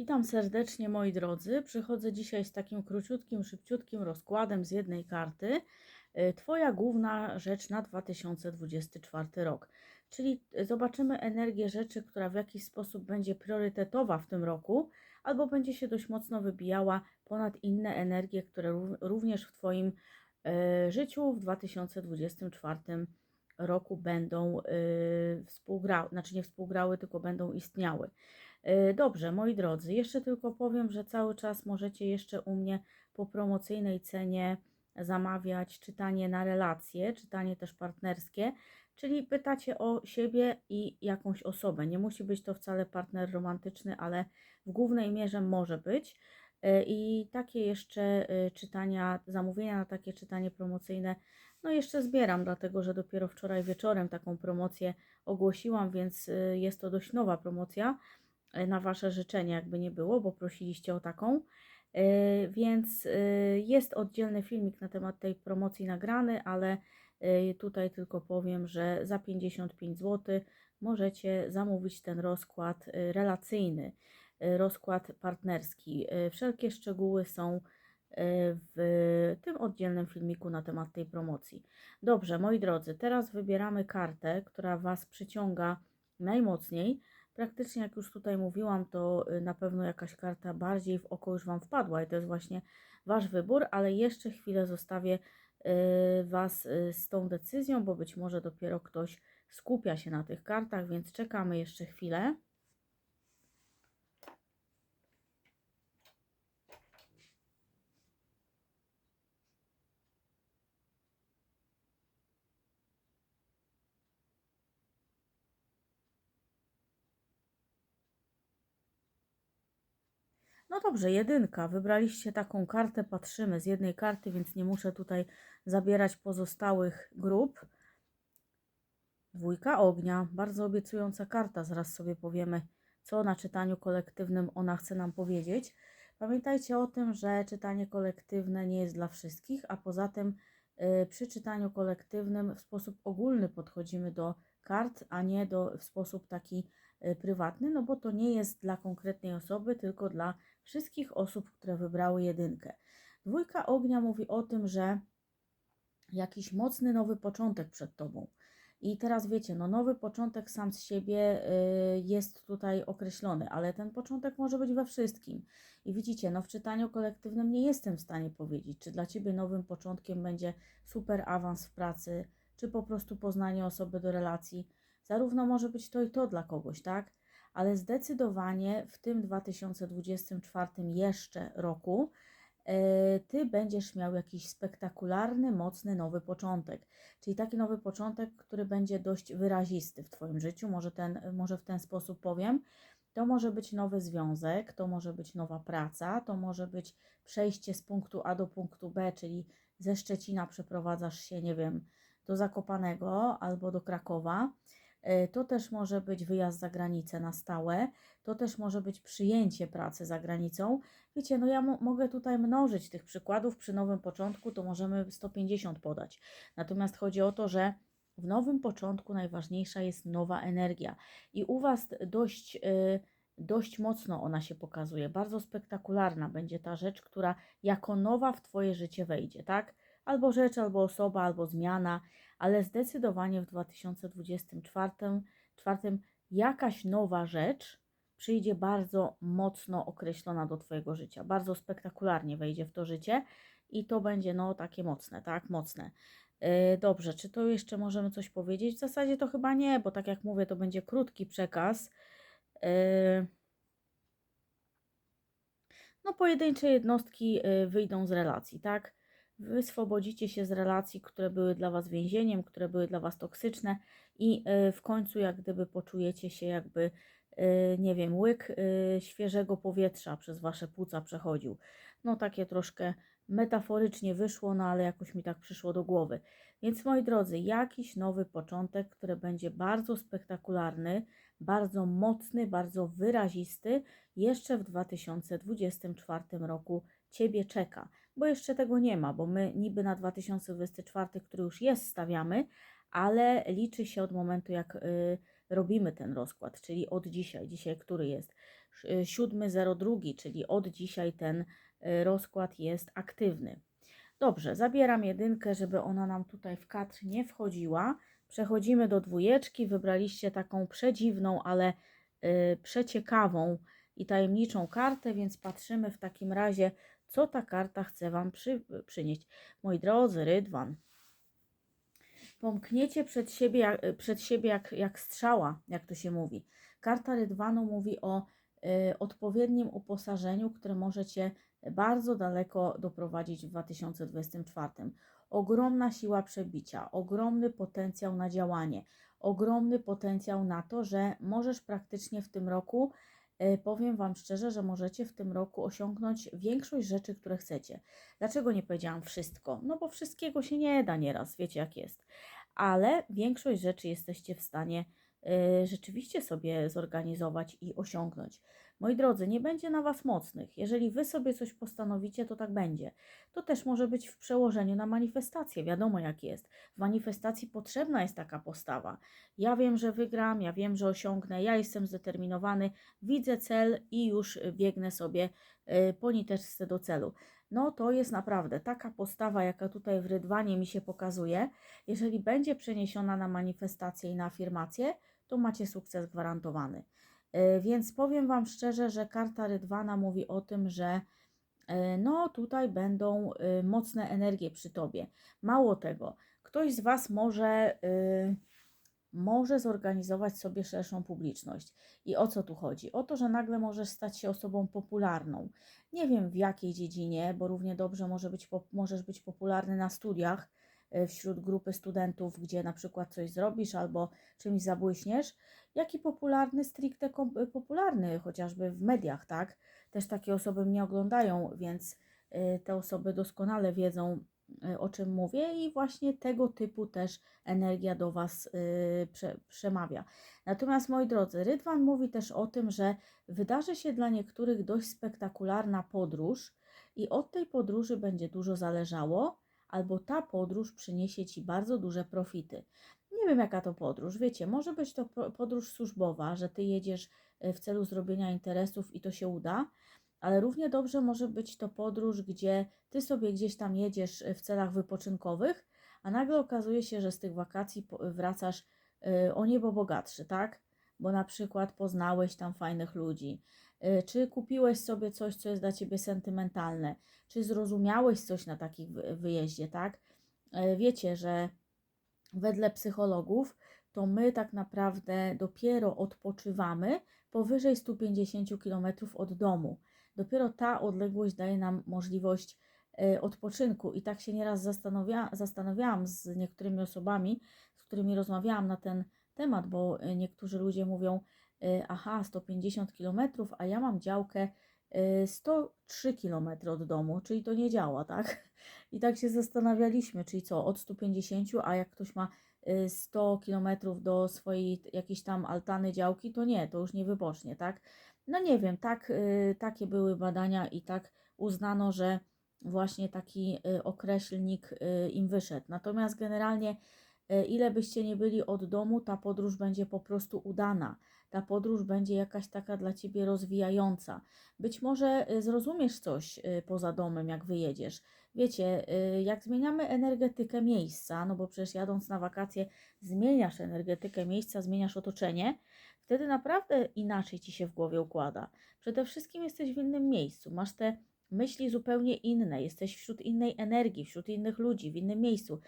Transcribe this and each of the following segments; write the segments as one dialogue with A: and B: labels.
A: Witam serdecznie moi drodzy. Przychodzę dzisiaj z takim króciutkim, szybciutkim rozkładem z jednej karty. Y, Twoja główna rzecz na 2024 rok. Czyli y, zobaczymy energię rzeczy, która w jakiś sposób będzie priorytetowa w tym roku, albo będzie się dość mocno wybijała ponad inne energie, które rów- również w Twoim y, życiu w 2024 roku będą współgrały, znaczy nie współgrały, tylko będą istniały. E, Dobrze, moi drodzy, jeszcze tylko powiem, że cały czas możecie jeszcze u mnie po promocyjnej cenie zamawiać czytanie na relacje, czytanie też partnerskie, czyli pytacie o siebie i jakąś osobę. Nie musi być to wcale partner romantyczny, ale w głównej mierze może być. E, I takie jeszcze e, czytania, zamówienia na takie czytanie promocyjne, no jeszcze zbieram, dlatego że dopiero wczoraj wieczorem taką promocję ogłosiłam, więc jest to dość nowa promocja na Wasze życzenie, jakby nie było, bo prosiliście o taką. E, Więc e, jest oddzielny filmik na temat tej promocji nagrany, ale e, tutaj tylko powiem, że za 55 zł możecie zamówić ten rozkład e, relacyjny, e, rozkład partnerski. E, Wszelkie szczegóły są e, w tym oddzielnym filmiku na temat tej promocji. Dobrze, moi drodzy, teraz wybieramy kartę, która Was przyciąga najmocniej praktycznie jak już tutaj mówiłam, to y, na pewno jakaś karta bardziej w oko już Wam wpadła i to jest właśnie Wasz wybór, ale jeszcze chwilę zostawię y, Was y, z tą decyzją, bo być może dopiero ktoś skupia się na tych kartach, więc czekamy jeszcze chwilę. No dobrze, jedynka. Wybraliście taką kartę, patrzymy z jednej karty, więc nie muszę tutaj zabierać pozostałych grup. Dwójka ognia, bardzo obiecująca karta. Zaraz sobie powiemy, co na czytaniu kolektywnym ona chce nam powiedzieć. Pamiętajcie o tym, że czytanie kolektywne nie jest dla wszystkich, a poza tym y, przy czytaniu kolektywnym w sposób ogólny podchodzimy do kart, a nie do, w sposób taki y, prywatny, no bo to nie jest dla konkretnej osoby, tylko dla wszystkich osób, które wybrały jedynkę. Dwójka ognia mówi o tym, że jakiś mocny nowy początek przed tobą. I teraz wiecie, no nowy początek sam z siebie y, jest tutaj określony, ale ten początek może być we wszystkim. I widzicie, no w czytaniu kolektywnym nie jestem w stanie powiedzieć, czy dla Ciebie nowym początkiem będzie super awans w pracy, czy po prostu poznanie osoby do relacji. Zarówno może być to i to dla kogoś, tak? Ale zdecydowanie w tym 2024 jeszcze roku e, ty będziesz miał jakiś spektakularny, mocny nowy początek. Czyli taki nowy początek, który będzie dość wyrazisty w Twoim życiu, może, ten, może w ten sposób powiem. To może być nowy związek, to może być nowa praca, to może być przejście z punktu A do punktu B, czyli ze Szczecina przeprowadzasz się, nie wiem, do Zakopanego albo do Krakowa. E, To też może być wyjazd za granicę na stałe, to też może być przyjęcie pracy za granicą. Wiecie, no ja mo- mogę tutaj mnożyć tych przykładów. Przy nowym początku to możemy 150 podać. Natomiast chodzi o to, że w nowym początku najważniejsza jest nowa energia. I u Was dość, y, dość mocno ona się pokazuje. Bardzo spektakularna będzie ta rzecz, która jako nowa w Twoje życie wejdzie, tak? Albo rzecz, albo osoba, albo zmiana, ale zdecydowanie w 2024 czwartym jakaś nowa rzecz przyjdzie bardzo mocno określona do Twojego życia, bardzo spektakularnie wejdzie w to życie i to będzie no takie mocne, tak, mocne. Yy, Dobrze, czy to jeszcze możemy coś powiedzieć? W zasadzie to chyba nie, bo tak jak mówię, to będzie krótki przekaz. Yy, No, pojedyncze jednostki yy, wyjdą z relacji, tak? Wyswobodzicie się z relacji, które były dla Was więzieniem, które były dla Was toksyczne i yy, w końcu jak gdyby poczujecie się jakby, yy, nie wiem, łyk yy, świeżego powietrza przez Wasze płuca przechodził. No takie troszkę metaforycznie wyszło, no ale jakoś mi tak przyszło do głowy. Więc moi drodzy, jakiś nowy początek, który będzie bardzo spektakularny, bardzo mocny, bardzo wyrazisty, jeszcze w 2024 roku Ciebie czeka. Bo jeszcze tego nie ma, bo my niby na 2024, który już jest, stawiamy, ale liczy się od momentu, jak y, robimy ten rozkład, czyli od dzisiaj, dzisiaj, który jest. y, 7.02, czyli od dzisiaj ten y, rozkład jest aktywny. Dobrze, zabieram jedynkę, żeby ona nam tutaj w kadr nie wchodziła. Przechodzimy do dwójeczki. Wybraliście taką przedziwną, ale y, przeciekawą i tajemniczą kartę, więc patrzymy w takim razie, co ta karta chce Wam przy, przynieść. Moi drodzy, Rydwan, pomkniecie przed siebie, jak, przed siebie jak, jak strzała, jak to się mówi. Karta Rydwanu mówi o y, odpowiednim uposażeniu, które możecie bardzo daleko doprowadzić w 2024. Ogromna siła przebicia, ogromny potencjał na działanie, ogromny potencjał na to, że możesz praktycznie w tym roku, powiem Wam szczerze, że możecie w tym roku osiągnąć większość rzeczy, które chcecie. Dlaczego nie powiedziałam wszystko? No bo wszystkiego się nie da nieraz, wiecie jak jest. Ale większość rzeczy jesteście w stanie y, rzeczywiście sobie zorganizować i osiągnąć. Moi drodzy, nie będzie na Was mocnych. Jeżeli Wy sobie coś postanowicie, to tak będzie. To też może być w przełożeniu na manifestację. Wiadomo, jak jest. W manifestacji potrzebna jest taka postawa. Ja wiem, że wygram, ja wiem, że osiągnę, ja jestem zdeterminowany, widzę cel i już biegnę sobie y, po niteczce do celu. No to jest naprawdę taka postawa, jaka tutaj w rydwanie mi się pokazuje. Jeżeli będzie przeniesiona na manifestację i na afirmację, to macie sukces gwarantowany. E, Więc powiem Wam szczerze, że karta Rydwana mówi o tym, że e, no tutaj będą e, mocne energie przy Tobie. Mało tego, ktoś z Was może, y, może zorganizować sobie szerszą publiczność. I o co tu chodzi? O to, że nagle możesz stać się osobą popularną. Nie wiem w jakiej dziedzinie, bo równie dobrze może być, możesz być popularny na studiach y, wśród grupy studentów, gdzie na przykład coś zrobisz albo czymś zabłyśniesz, jak i popularny, stricte kom- popularny, chociażby w mediach, tak? Też takie osoby mnie oglądają, więc y, te osoby doskonale wiedzą, o czym mówię, i właśnie tego typu też energia do Was y, prze, przemawia. Natomiast, moi drodzy, Rydwan mówi też o tym, że wydarzy się dla niektórych dość spektakularna podróż, i od tej podróży będzie dużo zależało, albo ta podróż przyniesie Ci bardzo duże profity. Nie wiem, jaka to podróż. Wiecie, może być to po- podróż służbowa, że ty jedziesz e, w celu zrobienia interesów i to się uda, ale równie dobrze może być to podróż, gdzie ty sobie gdzieś tam jedziesz e, w celach wypoczynkowych, a nagle okazuje się, że z tych wakacji po- wracasz e, o niebo bogatszy, tak? Bo na przykład poznałeś tam fajnych ludzi, e, czy kupiłeś sobie coś, co jest dla ciebie sentymentalne, czy zrozumiałeś coś na takich wy- wyjeździe, tak? E, Wiecie, że wedle psychologów, to my tak naprawdę dopiero odpoczywamy powyżej 150 km od domu. Dopiero ta odległość daje nam możliwość e, odpoczynku. I tak się nieraz zastanawia, zastanawiałam z niektórymi osobami, z którymi rozmawiałam na ten temat, bo e, niektórzy ludzie mówią, e, aha, 150 km, a ja mam działkę e, 103 km od domu, czyli to nie działa, tak? I tak się zastanawialiśmy, czyli co, od 150, a jak ktoś ma y, 100 km do swojej jakiejś tam altany działki, to nie, to już nie wypocznie, tak? No nie wiem, tak, y, takie były badania i tak uznano, że właśnie taki y, określnik y, im wyszedł. Natomiast generalnie, ile byście nie byli od domu, ta podróż będzie po prostu udana. Ta podróż będzie jakaś taka dla ciebie rozwijająca. Być może zrozumiesz coś poza domem, jak wyjedziesz. Wiecie, jak zmieniamy energetykę miejsca, no bo przecież jadąc na wakacje zmieniasz energetykę miejsca, zmieniasz otoczenie, wtedy naprawdę inaczej ci się w głowie układa. Przede wszystkim jesteś w innym miejscu, masz te myśli zupełnie inne, jesteś wśród innej energii, wśród innych ludzi, w innym miejscu.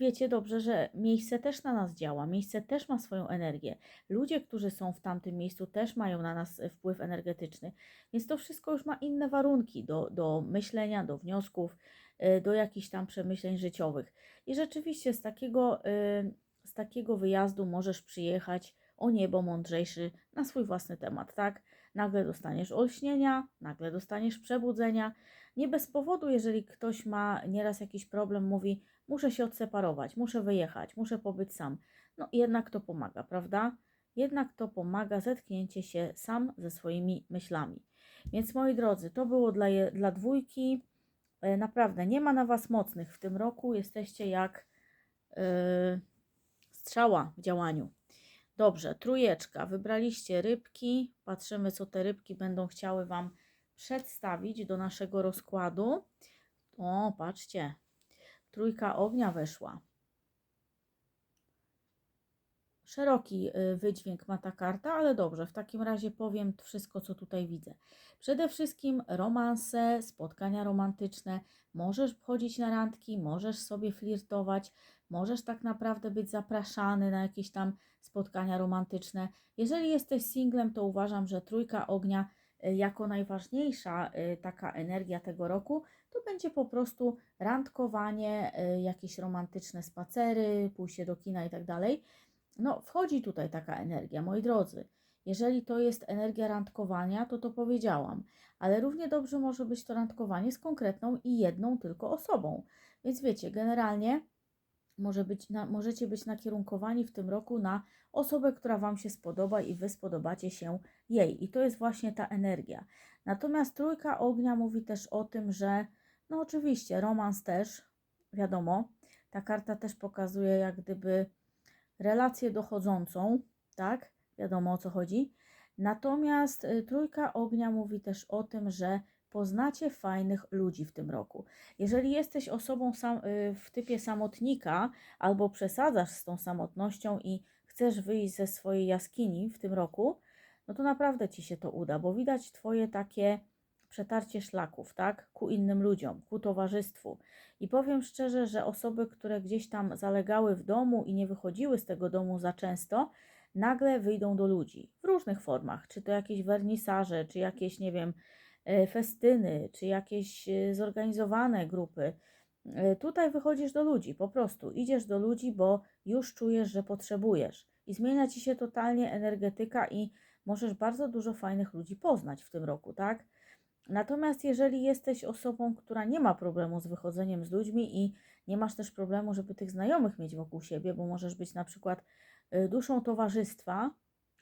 A: Wiecie dobrze, że miejsce też na nas działa, miejsce też ma swoją energię. Ludzie, którzy są w tamtym miejscu, też mają na nas e, wpływ energetyczny, więc to wszystko już ma inne warunki do, do myślenia, do wniosków, y, do jakichś tam przemyśleń życiowych. I rzeczywiście z takiego, y, z takiego wyjazdu możesz przyjechać o niebo mądrzejszy na swój własny temat, tak? Nagle dostaniesz olśnienia, nagle dostaniesz przebudzenia. Nie bez powodu, jeżeli ktoś ma nieraz jakiś problem, mówi: Muszę się odseparować, muszę wyjechać, muszę pobyć sam. No jednak to pomaga, prawda? Jednak to pomaga zetknięcie się sam ze swoimi myślami. Więc moi drodzy, to było dla, je, dla dwójki. E, Naprawdę, nie ma na Was mocnych w tym roku. Jesteście jak e, strzała w działaniu. Dobrze, trójeczka. Wybraliście rybki. Patrzymy, co te rybki będą chciały Wam przedstawić do naszego rozkładu. O, patrzcie. Trójka ognia weszła. Szeroki y, wydźwięk ma ta karta, ale dobrze, w takim razie powiem wszystko, co tutaj widzę. Przede wszystkim romanse, spotkania romantyczne. Możesz chodzić na randki, możesz sobie flirtować, możesz tak naprawdę być zapraszany na jakieś tam spotkania romantyczne. Jeżeli jesteś singlem, to uważam, że trójka ognia y, jako najważniejsza y, taka energia tego roku, to będzie po prostu randkowanie, jakieś romantyczne spacery, pójście do kina i tak dalej. No, wchodzi tutaj taka energia, moi drodzy. Jeżeli to jest energia randkowania, to to powiedziałam, ale równie dobrze może być to randkowanie z konkretną i jedną tylko osobą. Więc wiecie, generalnie może być na, możecie być nakierunkowani w tym roku na osobę, która Wam się spodoba i Wy spodobacie się jej. I to jest właśnie ta energia. Natomiast trójka ognia mówi też o tym, że no oczywiście romans też, wiadomo, ta karta też pokazuje jak gdyby relację dochodzącą, tak? Wiadomo o co chodzi. Natomiast y, trójka ognia mówi też o tym, że poznacie fajnych ludzi w tym roku. Jeżeli jesteś osobą sam, y, w typie samotnika albo przesadzasz z tą samotnością i chcesz wyjść ze swojej jaskini w tym roku, no to naprawdę ci się to uda, bo widać twoje takie przetarcie szlaków, tak, ku innym ludziom, ku towarzystwu. I powiem szczerze, że osoby, które gdzieś tam zalegały w domu i nie wychodziły z tego domu za często, nagle wyjdą do ludzi w różnych formach, czy to jakieś wernisaże, czy jakieś, nie wiem, e, festyny, czy jakieś e, zorganizowane grupy. E, tutaj wychodzisz do ludzi, po prostu idziesz do ludzi, bo już czujesz, że potrzebujesz. I zmienia ci się totalnie energetyka i możesz bardzo dużo fajnych ludzi poznać w tym roku, tak? Natomiast jeżeli jesteś osobą, która nie ma problemu z wychodzeniem z ludźmi i nie masz też problemu, żeby tych znajomych mieć wokół siebie, bo możesz być na przykład y, duszą towarzystwa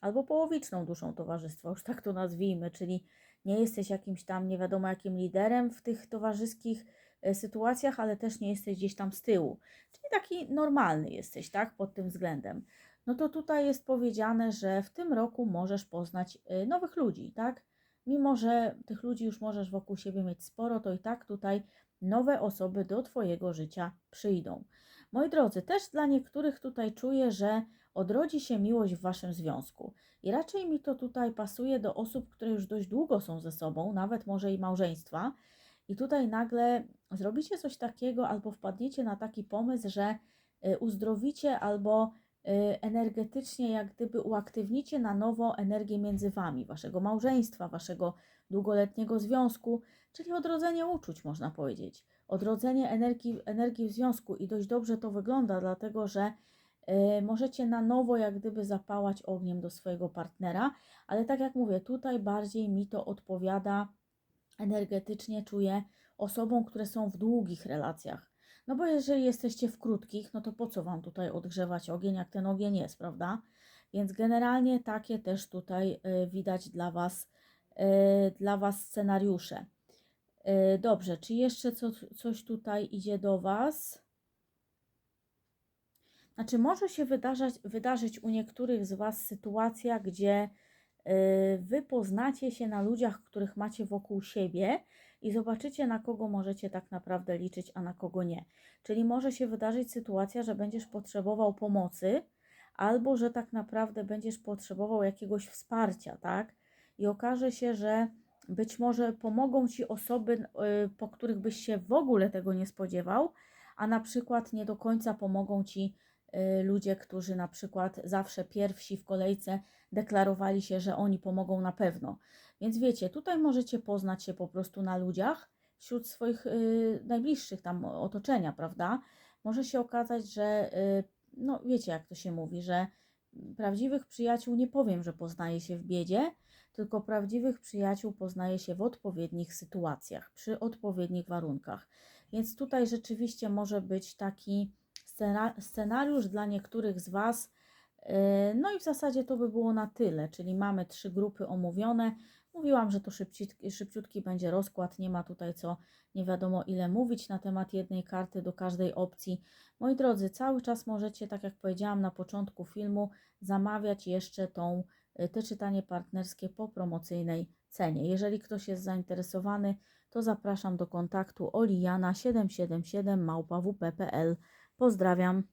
A: albo połowiczną duszą towarzystwa, już tak to nazwijmy, czyli nie jesteś jakimś tam nie wiadomo jakim liderem w tych towarzyskich y, sytuacjach, ale też nie jesteś gdzieś tam z tyłu. Czyli taki normalny jesteś, tak, pod tym względem. No to tutaj jest powiedziane, że w tym roku możesz poznać y, nowych ludzi, tak? Mimo że tych ludzi już możesz wokół siebie mieć sporo, to i tak tutaj nowe osoby do Twojego życia przyjdą. Moi drodzy, też dla niektórych tutaj czuję, że odrodzi się miłość w Waszym związku. I raczej mi to tutaj pasuje do osób, które już dość długo są ze sobą, nawet może i małżeństwa. I tutaj nagle zrobicie coś takiego, albo wpadniecie na taki pomysł, że y, uzdrowicie albo energetycznie jak gdyby uaktywnicie na nowo energię między Wami, Waszego małżeństwa, Waszego długoletniego związku, czyli odrodzenie uczuć, można powiedzieć. Odrodzenie energii, energii w związku i dość dobrze to wygląda, dlatego że y, możecie na nowo jak gdyby zapałać ogniem do swojego partnera, ale tak jak mówię, tutaj bardziej mi to odpowiada energetycznie, czuję osobom, które są w długich relacjach no bo jeżeli jesteście w krótkich, no to po co Wam tutaj odgrzewać ogień, jak ten ogień jest, prawda? Więc generalnie takie też tutaj y, widać dla Was, y, dla was scenariusze. Y, dobrze, czy jeszcze co, coś tutaj idzie do Was? Znaczy, może się wydarzać, wydarzyć u niektórych z Was sytuacja, gdzie Wy poznacie się na ludziach, których macie wokół siebie i zobaczycie, na kogo możecie tak naprawdę liczyć, a na kogo nie. Czyli może się wydarzyć sytuacja, że będziesz potrzebował pomocy, albo że tak naprawdę będziesz potrzebował jakiegoś wsparcia, tak? I okaże się, że być może pomogą ci osoby, y, po których byś się w ogóle tego nie spodziewał, a na przykład nie do końca pomogą ci y, ludzie, którzy na przykład zawsze pierwsi w kolejce deklarowali się, że oni pomogą na pewno. Więc wiecie, tutaj możecie poznać się po prostu na ludziach, wśród swoich y, najbliższych tam otoczenia, prawda? Może się okazać, że, y, no wiecie jak to się mówi, że prawdziwych przyjaciół nie powiem, że poznaje się w biedzie, tylko prawdziwych przyjaciół poznaje się w odpowiednich sytuacjach, przy odpowiednich warunkach. Więc tutaj rzeczywiście może być taki scenariusz dla niektórych z Was. Y, no i w zasadzie to by było na tyle, czyli mamy trzy grupy omówione. Mówiłam, że to szybciutki, szybciutki będzie rozkład, nie ma tutaj co nie wiadomo ile mówić na temat jednej karty do każdej opcji. Moi drodzy, cały czas możecie, tak jak powiedziałam na początku filmu, zamawiać jeszcze tą, y, te czytanie partnerskie po promocyjnej cenie. Jeżeli ktoś jest zainteresowany, to zapraszam do kontaktu oliana777 małpa wp.pl. Pozdrawiam.